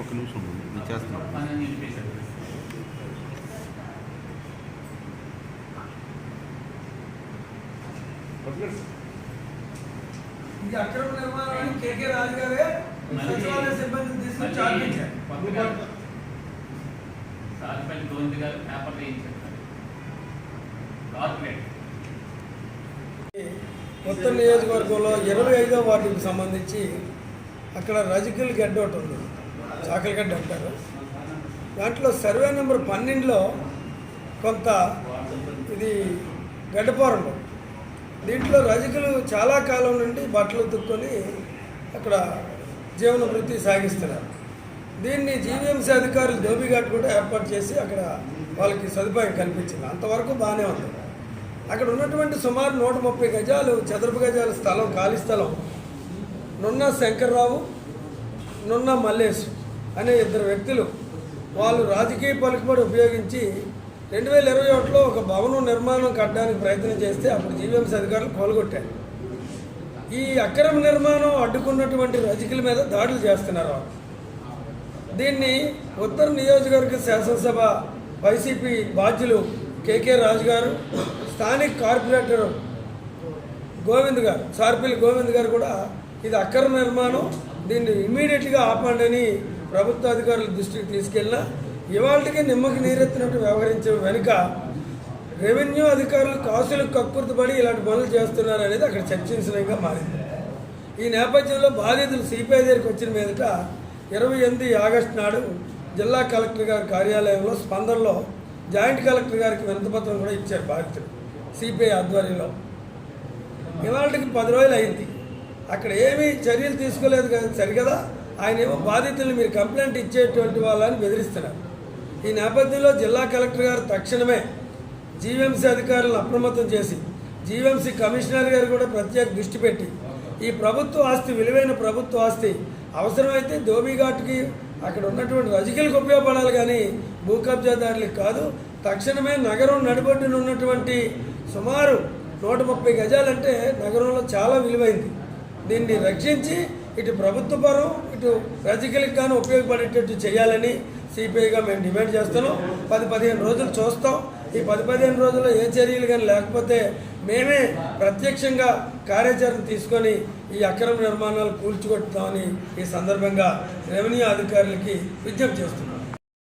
ఒక నిమిషం ఉండండి, నేను చేస్తున్నాను పని నిలిపేశారు ఇది అక్రమ నిర్మాణాన్ని కేకే రాజు గారే సచివాలయ సిబ్బందిని తీసుకుని చాటించారు కొత్తగా సార్పల్లి గోవింద్ గారు పేపర్లో వేయించారు. కార్పొరేట్ కొత్త నియోజకవర్గంలో ఇరవై ఐదో వార్డుకి సంబంధించి అక్కడ రజకిల్ గడ్డ ఒకటి ఉంది. చాకలి గడ్డ అంటారు. దాంట్లో సర్వే నెంబర్ పన్నెండులో కొంత ఇది గడ్డపారంలో. దీంట్లో రజకులు చాలా కాలం నుండి బట్టలు ఉతుక్కొని అక్కడ జీవన వృత్తి సాగిస్తున్నారు. దీన్ని జీవీఎంసీ అధికారులు దోబిఘాట్ కూడా ఏర్పాటు చేసి అక్కడ వాళ్ళకి సదుపాయం కల్పించింది. అంతవరకు బాగానే ఉంది. అక్కడ ఉన్నటువంటి సుమారు నూట ముప్పై గజాలు చదరపు గజాల స్థలం ఖాళీ స్థలం. నున్న శంకర్రావు నున్న మల్లేశ్. అనే ఇద్దరు వ్యక్తులు వాళ్ళు రాజకీయ పలుకుబడి ఉపయోగించి రెండు వేల ఇరవై ఒకటిలో ఒక భవనం నిర్మాణం కట్టడానికి ప్రయత్నం చేస్తే అప్పుడు జీవీఎంసీ అధికారులు కోలుగొట్టారు. ఈ అక్రమ నిర్మాణం అడ్డుకున్నటువంటి రజకుల మీద దాడులు చేస్తున్నారు దీన్ని ఉత్తర నియోజకవర్గ శాసనసభ వైసీపీ బాధ్యులు కేకే రాజు గారు స్థానిక కార్పొరేటర్ గోవింద్ గారు సార్పిల్లి గోవింద్ గారు కూడా ఇది అక్రమ నిర్మాణం దీన్ని ఇమ్మీడియట్గా ఆపండి అని ప్రభుత్వ అధికారుల దృష్టికి తీసుకెళ్ళినా ఇవాళకి నిమ్మకి నీరెత్తినట్టు వ్యవహరించే వెనుక రెవెన్యూ అధికారులు కాసులు కక్కుర్తిపడి ఇలాంటి పనులు చేస్తున్నారు అనేది అక్కడ చర్చించడంగా మారింది. ఈ నేపథ్యంలో బాధితులు సిపిఐ దగ్గరికి వచ్చిన మీదట ఇరవై ఎనిమిది ఆగస్టు నాడు జిల్లా కలెక్టర్ గారి కార్యాలయంలో స్పందనలో జాయింట్ కలెక్టర్ గారికి వినతిపత్రం కూడా ఇచ్చారు బాధితులు సిపిఐ ఆధ్వర్యంలో. ఇవాళకి పది రోజులు అయింది. అక్కడ ఏమీ చర్యలు తీసుకోలేదు కదా సరికదా ఆయన ఏమో బాధితులు మీరు కంప్లైంట్ ఇచ్చేటువంటి వాళ్ళని బెదిరిస్తున్నారు. ఈ నేపథ్యంలో జిల్లా కలెక్టర్ గారు తక్షణమే జీవీఎంసీ అధికారులను అప్రమత్తం చేసి జీవీఎంసీ కమిషనర్ గారు కూడా ప్రత్యేక దృష్టి పెట్టి ఈ ప్రభుత్వ ఆస్తి విలువైన ప్రభుత్వ ఆస్తి అవసరమైతే ధోబీఘాట్కి అక్కడ ఉన్నటువంటి రజకీలకు ఉపయోగపడాలి కానీ భూ కబ్జాదారులకు కాదు. తక్షణమే నగరం నడిబొడ్డున ఉన్నటువంటి సుమారు నూట ముప్పై గజాలంటే నగరంలో చాలా విలువైంది. దీన్ని రక్షించి ఇటు ప్రభుత్వ పరం ఇటు రజకులకు కానీ ఉపయోగపడేటట్టు చేయాలని సిపిఐగా మేము డిమాండ్ చేస్తున్నాం. పది పదిహేను రోజులు చూస్తాం. ఈ పది పదిహేను రోజుల్లో ఏ చర్యలు కానీ లేకపోతే మేమే ప్రత్యక్షంగా కార్యాచరణ తీసుకొని ఈ అక్రమ నిర్మాణాలు కూల్చికొట్టుతామని ఈ సందర్భంగా రెవెన్యూ అధికారులకి విజ్ఞప్తి చేస్తున్నాం.